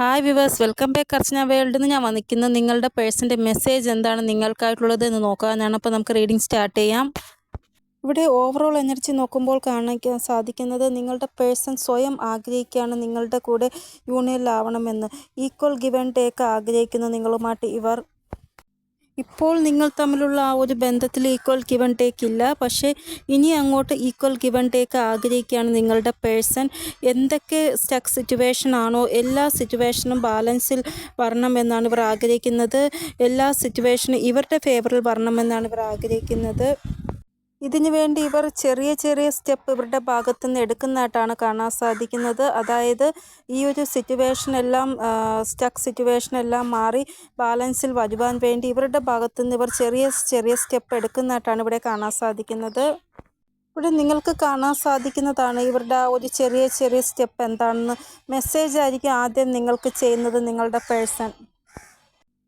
Hi viewers welcome back Archana വേൾഡിൽ നിന്ന് ഞാൻ വന്നിരിക്കുന്നത് നിങ്ങളുടെ പേഴ്സന്റെ മെസ്സേജ് എന്താണ് നിങ്ങൾക്കായിട്ടുള്ളത് എന്ന് നോക്കാനാണ്. അപ്പോൾ നമുക്ക് റീഡിംഗ് സ്റ്റാർട്ട് ചെയ്യാം. ഇവിടെ ഓവറോൾ എനർജി നോക്കുമ്പോൾ കാണിക്കാൻ സാധിക്കുന്നത് നിങ്ങളുടെ പേഴ്സൺ സ്വയം ആഗ്രഹിക്കുകയാണ് നിങ്ങളുടെ കൂടെ യൂണിയനിലാവണമെന്ന് ഈക്വൽ ഗിവൻ ടേക്ക് ആഗ്രഹിക്കുന്ന നിങ്ങളുമായിട്ട് ഇവർ. ഇപ്പോൾ നിങ്ങൾ തമ്മിലുള്ള ആ ഒരു ബന്ധത്തിൽ ഈക്വൽ ഗിവൺ ടേക്ക് ഇല്ല. പക്ഷേ ഇനി അങ്ങോട്ട് ഈക്വൽ ഗിവൺ ടേക്ക് ആഗ്രഹിക്കുകയാണ് നിങ്ങളുടെ പേഴ്സൺ എന്തൊക്കെ സ്റ്റക്ക് സിറ്റുവേഷൻ ആണോ എല്ലാ സിറ്റുവേഷനും ബാലൻസിൽ വരണമെന്നാണ് ഇവർ ആഗ്രഹിക്കുന്നത്. എല്ലാ സിറ്റുവേഷനും ഇവരുടെ ഫേവറിൽ വരണമെന്നാണ് ഇവർ ആഗ്രഹിക്കുന്നത്. ഇതിനു വേണ്ടി ഇവർ ചെറിയ ചെറിയ സ്റ്റെപ്പ് ഇവരുടെ ഭാഗത്തു നിന്ന് എടുക്കുന്നതായിട്ടാണ് കാണാൻ സാധിക്കുന്നത്. അതായത് ഈ ഒരു സിറ്റുവേഷൻ എല്ലാം സ്റ്റക്ക് സിറ്റുവേഷൻ എല്ലാം മാറി ബാലൻസിൽ വരുവാൻ വേണ്ടി ഇവരുടെ ഭാഗത്തു നിന്ന് ഇവർ ചെറിയ ചെറിയ സ്റ്റെപ്പ് എടുക്കുന്നതായിട്ടാണ് ഇവിടെ കാണാൻ സാധിക്കുന്നത്. ഇവിടെ നിങ്ങൾക്ക് കാണാൻ സാധിക്കുന്നതാണ് ഇവരുടെ ആ ഒരു ചെറിയ ചെറിയ സ്റ്റെപ്പ് എന്താണെന്ന്. മെസ്സേജ് ആയിരിക്കും ആദ്യം നിങ്ങൾക്ക് ചെയ്യുന്നത് നിങ്ങളുടെ പേഴ്സൺ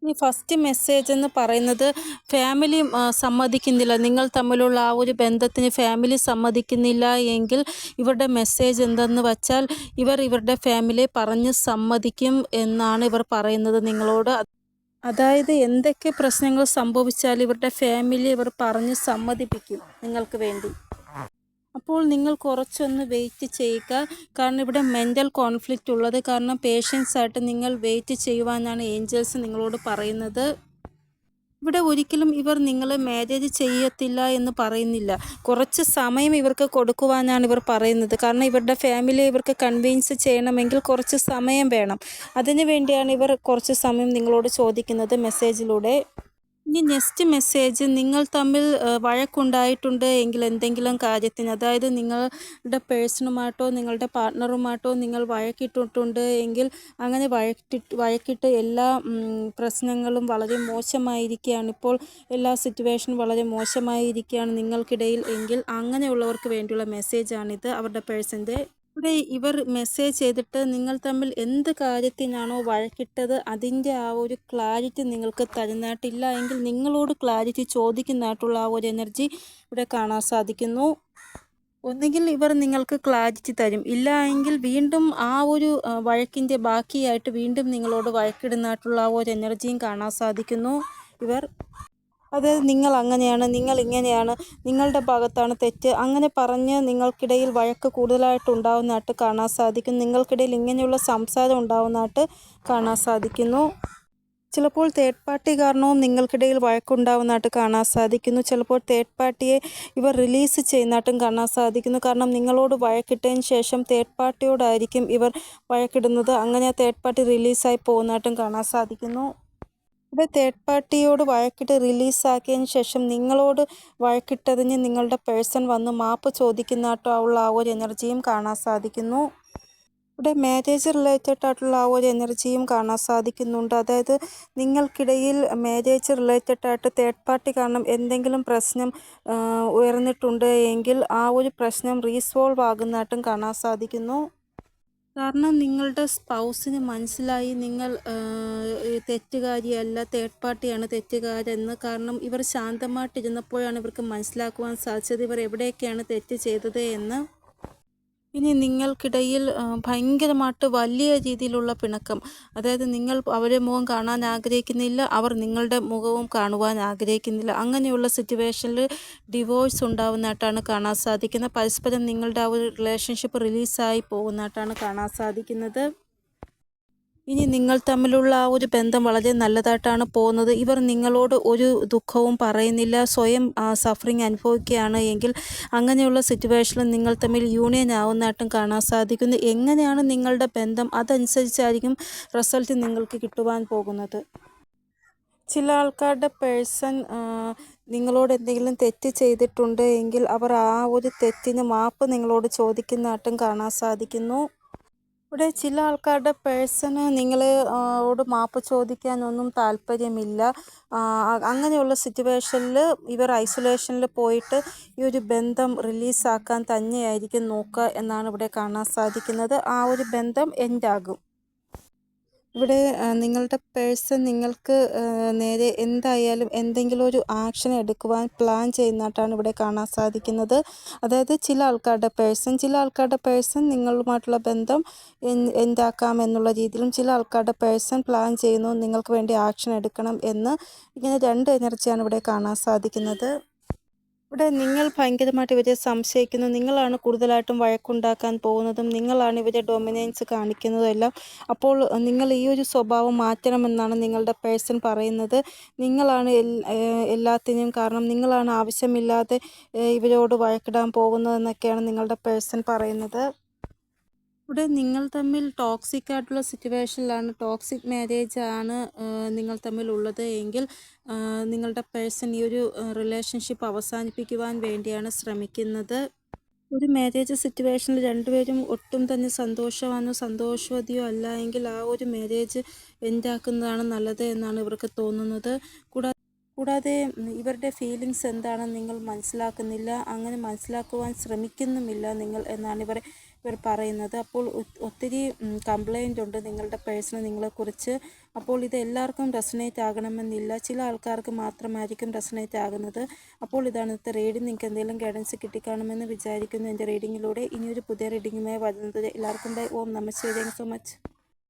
ഈ ഫസ്റ്റ് മെസ്സേജ് എന്ന് പറയുന്നത് ഫാമിലി സമ്മതിക്കുന്നില്ല. നിങ്ങൾ തമ്മിലുള്ള ആ ഒരു ബന്ധത്തിന് ഫാമിലി സമ്മതിക്കുന്നില്ല എങ്കിൽ ഇവരുടെ മെസ്സേജ് എന്തെന്ന് വച്ചാൽ ഇവർ ഇവരുടെ ഫാമിലിയെ പറഞ്ഞ് സമ്മതിക്കും എന്നാണ് ഇവർ പറയുന്നത് നിങ്ങളോട്. അതായത് എന്തൊക്കെ പ്രശ്നങ്ങൾ സംഭവിച്ചാൽ ഇവരുടെ ഫാമിലി ഇവർ പറഞ്ഞ് സമ്മതിപ്പിക്കും നിങ്ങൾക്ക് വേണ്ടി. അപ്പോൾ നിങ്ങൾ കുറച്ചൊന്ന് വെയിറ്റ് ചെയ്യുക. കാരണം ഇവിടെ മെന്റൽ കോൺഫ്ലിക്റ്റ് ഉള്ളത്. കാരണം പേഷ്യൻസ് ആയിട്ട് നിങ്ങൾ വെയിറ്റ് ചെയ്യുവാനാണ് ഏഞ്ചൽസ് നിങ്ങളോട് പറയുന്നത്. ഇവിടെ ഒരിക്കലും ഇവർ നിങ്ങളെ മാരേജ് ചെയ്യത്തില്ല എന്ന് പറയുന്നില്ല. കുറച്ച് സമയം ഇവർക്ക് കൊടുക്കുവാനാണ് ഇവർ പറയുന്നത്. കാരണം ഇവരുടെ ഫാമിലി ഇവർക്ക് കൺവിൻസ് ചെയ്യണമെങ്കിൽ കുറച്ച് സമയം വേണം. അതിനു വേണ്ടിയാണ് ഇവർ കുറച്ച് സമയം നിങ്ങളോട് ചോദിക്കുന്നത് മെസ്സേജിലൂടെ ഇനി നെക്സ്റ്റ് മെസ്സേജ് നിങ്ങൾ തമ്മിൽ വഴക്കുണ്ടായിട്ടുണ്ട് എങ്കിൽ എന്തെങ്കിലും കാര്യത്തിന് അതായത് നിങ്ങളുടെ പേഴ്സണുമായിട്ടോ നിങ്ങളുടെ പാർട്ട്ണറുമായിട്ടോ നിങ്ങൾ വഴക്കിട്ടിട്ടുണ്ട് എങ്കിൽ അങ്ങനെ വഴക്കിട്ട് വഴക്കിട്ട് എല്ലാ പ്രശ്നങ്ങളും വളരെ മോശമായിരിക്കുകയാണ്. ഇപ്പോൾ എല്ലാ സിറ്റുവേഷനും വളരെ മോശമായിരിക്കുകയാണ് നിങ്ങൾക്കിടയിൽ എങ്കിൽ അങ്ങനെയുള്ളവർക്ക് വേണ്ടിയുള്ള മെസ്സേജാണിത് അവരുടെ പേഴ്സന്റെ ഇവിടെ ഇവർ മെസ്സേജ് ചെയ്തിട്ട് നിങ്ങൾ തമ്മിൽ എന്ത് കാര്യത്തിനാണോ വഴക്കിട്ടത് അതിന്റെ ആ ഒരു ക്ലാരിറ്റി നിങ്ങൾക്ക് തരുന്നതായിട്ടില്ല എങ്കിൽ നിങ്ങളോട് ക്ലാരിറ്റി ചോദിക്കുന്നതായിട്ടുള്ള ആ ഒരു എനർജി ഇവിടെ കാണാൻ സാധിക്കുന്നു. ഒന്നുകിൽ ഇവർ നിങ്ങൾക്ക് ക്ലാരിറ്റി തരും. ഇല്ല എങ്കിൽ വീണ്ടും ആ ഒരു വഴക്കിന്റെ ബാക്കിയായിട്ട് വീണ്ടും നിങ്ങളോട് വഴക്കിടുന്നതായിട്ടുള്ള ആ ഒരു എനർജിയും കാണാൻ സാധിക്കുന്നു. ഇവർ അതായത് നിങ്ങൾ അങ്ങനെയാണ് നിങ്ങൾ ഇങ്ങനെയാണ് നിങ്ങളുടെ ഭാഗത്താണ് തെറ്റ്. അങ്ങനെ പറഞ്ഞ് നിങ്ങൾക്കിടയിൽ വഴക്ക് കൂടുതലായിട്ട് ഉണ്ടാവുന്നതായിട്ട് കാണാൻ സാധിക്കും. നിങ്ങൾക്കിടയിൽ ഇങ്ങനെയുള്ള സംസാരം ഉണ്ടാവുന്നതായിട്ട് കാണാൻ സാധിക്കുന്നു. ചിലപ്പോൾ തേർഡ് പാർട്ടി കാരണവും നിങ്ങൾക്കിടയിൽ വഴക്കുണ്ടാവുന്നതായിട്ട് കാണാൻ സാധിക്കുന്നു. ചിലപ്പോൾ തേർഡ് പാർട്ടിയെ ഇവർ റിലീസ് ചെയ്യുന്നതായിട്ടും കാണാൻ സാധിക്കുന്നു. കാരണം നിങ്ങളോട് വഴക്കിട്ടതിന് ശേഷം തേർഡ് പാർട്ടിയോടായിരിക്കും ഇവർ വഴക്കിടുന്നത്. അങ്ങനെ തേർഡ് പാർട്ടി റിലീസായി പോകുന്നതായിട്ടും കാണാൻ സാധിക്കുന്നു. ഇവിടെ തേർഡ് പാർട്ടിയോട് വഴക്കിട്ട് റിലീസാക്കിയതിന് ശേഷം നിങ്ങളോട് വഴക്കിട്ടതിന് നിങ്ങളുടെ പേഴ്സൺ വന്ന് മാപ്പ് ചോദിക്കുന്നതായിട്ടോ ഉള്ള ആ ഒരു എനർജിയും കാണാൻ സാധിക്കുന്നു. ഇവിടെ മാരേജ് റിലേറ്റഡ് ആയിട്ടുള്ള ആ ഒരു എനർജിയും കാണാൻ സാധിക്കുന്നുണ്ട്. അതായത് നിങ്ങൾക്കിടയിൽ മാരേജ് റിലേറ്റഡ് ആയിട്ട് തേർഡ് പാർട്ടി കാരണം എന്തെങ്കിലും പ്രശ്നം ഉയർന്നിട്ടുണ്ട് എങ്കിൽ ആ ഒരു പ്രശ്നം റീസോൾവ് ആകുന്നതായിട്ടും കാണാൻ സാധിക്കുന്നു. കാരണം നിങ്ങളുടെ സ്പൗസിന് മനസ്സിലായി നിങ്ങൾ തെറ്റുകാരിയല്ല തേർഡ് പാർട്ടിയാണ് തെറ്റുകാരെന്ന്. കാരണം ഇവർ ശാന്തമായിട്ടിരുന്നപ്പോഴാണ് ഇവർക്ക് മനസ്സിലാക്കുവാൻ സാധിച്ചത്. ഇവർ എവിടെയൊക്കെയാണ് തെറ്റ് ചെയ്തത് എന്ന്. ഇനി നിങ്ങൾക്കിടയിൽ ഭയങ്കരമായിട്ട് വലിയ രീതിയിലുള്ള പിണക്കം അതായത് നിങ്ങൾ അവരെ മുഖം കാണാൻ ആഗ്രഹിക്കുന്നില്ല അവർ നിങ്ങളുടെ മുഖവും കാണുവാൻ ആഗ്രഹിക്കുന്നില്ല അങ്ങനെയുള്ള സിറ്റുവേഷനിൽ ഡിവോഴ്സ് ഉണ്ടാവുന്നതായിട്ടാണ് കാണാൻ സാധിക്കുന്നത്. പരസ്പരം നിങ്ങളുടെ ആ ഒരു റിലേഷൻഷിപ്പ് റിലീസായി പോകുന്നതായിട്ടാണ് കാണാൻ സാധിക്കുന്നത്. ഇനി നിങ്ങൾ തമ്മിലുള്ള ആ ഒരു ബന്ധം വളരെ നല്ലതായിട്ടാണ് പോകുന്നത്. ഇവർ നിങ്ങളോട് ഒരു ദുഃഖവും പറയുന്നില്ല. സ്വയം സഫറിങ് അനുഭവിക്കുകയാണ് എങ്കിൽ അങ്ങനെയുള്ള സിറ്റുവേഷനിൽ നിങ്ങൾ തമ്മിൽ യൂണിയൻ ആവുന്നതായിട്ടും കാണാൻ സാധിക്കുന്നു. എങ്ങനെയാണ് നിങ്ങളുടെ ബന്ധം? അതനുസരിച്ചായിരിക്കും റിസൾട്ട് നിങ്ങൾക്ക് കിട്ടുവാൻ പോകുന്നത്. ചില ആൾക്കാരുടെ പേഴ്സൺ നിങ്ങളോട് എന്തെങ്കിലും തെറ്റ് ചെയ്തിട്ടുണ്ട് എങ്കിൽ അവർ ആ ഒരു തെറ്റിന് മാപ്പ് നിങ്ങളോട് ചോദിക്കുന്നതായിട്ടും കാണാൻ സാധിക്കുന്നു. ഇവിടെ ചില ആൾക്കാരുടെ പേഴ്സണ് നിങ്ങളോട് മാപ്പ് ചോദിക്കാനൊന്നും താല്പര്യമില്ല. അങ്ങനെയുള്ള സിറ്റുവേഷനിൽ ഇവർ ഐസൊലേഷനിൽ പോയിട്ട് ഈ ഒരു ബന്ധം റിലീസാക്കാൻ തന്നെയായിരിക്കും നോക്കുക എന്നാണ് ഇവിടെ കാണാൻ സാധിക്കുന്നത്. ആ ഒരു ബന്ധം എൻഡാകും. ഇവിടെ നിങ്ങളുടെ പേഴ്സൺ നിങ്ങൾക്ക് നേരെ എന്തായാലും എന്തെങ്കിലും ഒരു ആക്ഷൻ എടുക്കുവാൻ പ്ലാൻ ചെയ്യുന്നതായിട്ടാണ് ഇവിടെ കാണാൻ സാധിക്കുന്നത്. അതായത് ചില ആൾക്കാരുടെ പേഴ്സൺ ചില ആൾക്കാരുടെ പേഴ്സൺ നിങ്ങളുമായിട്ടുള്ള ബന്ധം എന്താക്കാം എന്നുള്ള രീതിയിലും ചില ആൾക്കാരുടെ പേഴ്സൺ പ്ലാൻ ചെയ്യുന്നു നിങ്ങൾക്ക് വേണ്ടി ആക്ഷൻ എടുക്കണം എന്ന്. ഇങ്ങനെ രണ്ട് എനർജിയാണ് ഇവിടെ കാണാൻ സാധിക്കുന്നത്. ഇവിടെ നിങ്ങൾ ഭയങ്കരമായിട്ട് ഇവരെ സംശയിക്കുന്നു. നിങ്ങളാണ് കൂടുതലായിട്ടും വഴക്കുണ്ടാക്കാൻ പോകുന്നതും നിങ്ങളാണ് ഇവരെ ഡൊമിനൻസ് കാണിക്കുന്നതും എല്ലാം അപ്പോൾ നിങ്ങൾ ഈ ഒരു സ്വഭാവം മാറ്റണമെന്നാണ് നിങ്ങളുടെ പേഴ്സൺ പറയുന്നത്. നിങ്ങളാണ് എല്ലാത്തിനും കാരണം നിങ്ങളാണ് ആവശ്യമില്ലാതെ ഇവരോട് വഴക്കിടാൻ പോകുന്നതെന്നൊക്കെയാണ് നിങ്ങളുടെ പേഴ്സൺ പറയുന്നത്. ഇവിടെ നിങ്ങൾ തമ്മിൽ ടോക്സിക് ആയിട്ടുള്ള സിറ്റുവേഷനിലാണ് ടോക്സിക് മാരേജ് ആണ് നിങ്ങൾ തമ്മിൽ ഉള്ളത് എങ്കിൽ നിങ്ങളുടെ പേഴ്സൺ ഈ ഒരു റിലേഷൻഷിപ്പ് അവസാനിപ്പിക്കുവാൻ വേണ്ടിയാണ് ശ്രമിക്കുന്നത്. ഒരു മാരേജ് സിറ്റുവേഷനിൽ രണ്ടുപേരും ഒട്ടും തന്നെ സന്തോഷവാനോ സന്തോഷവതിയോ അല്ല എങ്കിൽ ആ ഒരു മാരേജ് എൻഡാക്കുന്നതാണ് നല്ലത് എന്നാണ് ഇവർക്ക് തോന്നുന്നത്. കൂടാതെ കൂടാതെ ഇവരുടെ ഫീലിങ്സ് എന്താണെന്ന് നിങ്ങൾ മനസ്സിലാക്കുന്നില്ല. അങ്ങനെ മനസ്സിലാക്കുവാൻ ശ്രമിക്കുന്നുമില്ല നിങ്ങൾ എന്നാണ് ഇവർ ഇവർ പറയുന്നത്. അപ്പോൾ ഒത്തിരി കംപ്ലൈന്റ് ഉണ്ട് നിങ്ങളുടെ പേഴ്സണൽ നിങ്ങളെക്കുറിച്ച്. അപ്പോൾ ഇത് എല്ലാവർക്കും റെസനേറ്റ് ആകണമെന്നില്ല. ചില ആൾക്കാർക്ക് മാത്രമായിരിക്കും റെസനേറ്റ് ആകുന്നത്. അപ്പോൾ ഇതാണ് ഇന്നത്തെ റീഡിങ് നിങ്ങൾക്ക് എന്തെങ്കിലും ഗൈഡൻസ് കിട്ടിക്കാണുമെന്ന് വിചാരിക്കുന്നു. എന്റെ റീഡിങ്ങിലൂടെ ഇനിയൊരു പുതിയ റീഡിങ്ങുമായി വരുന്നത് എല്ലാവർക്കും bye Om namaste thank so much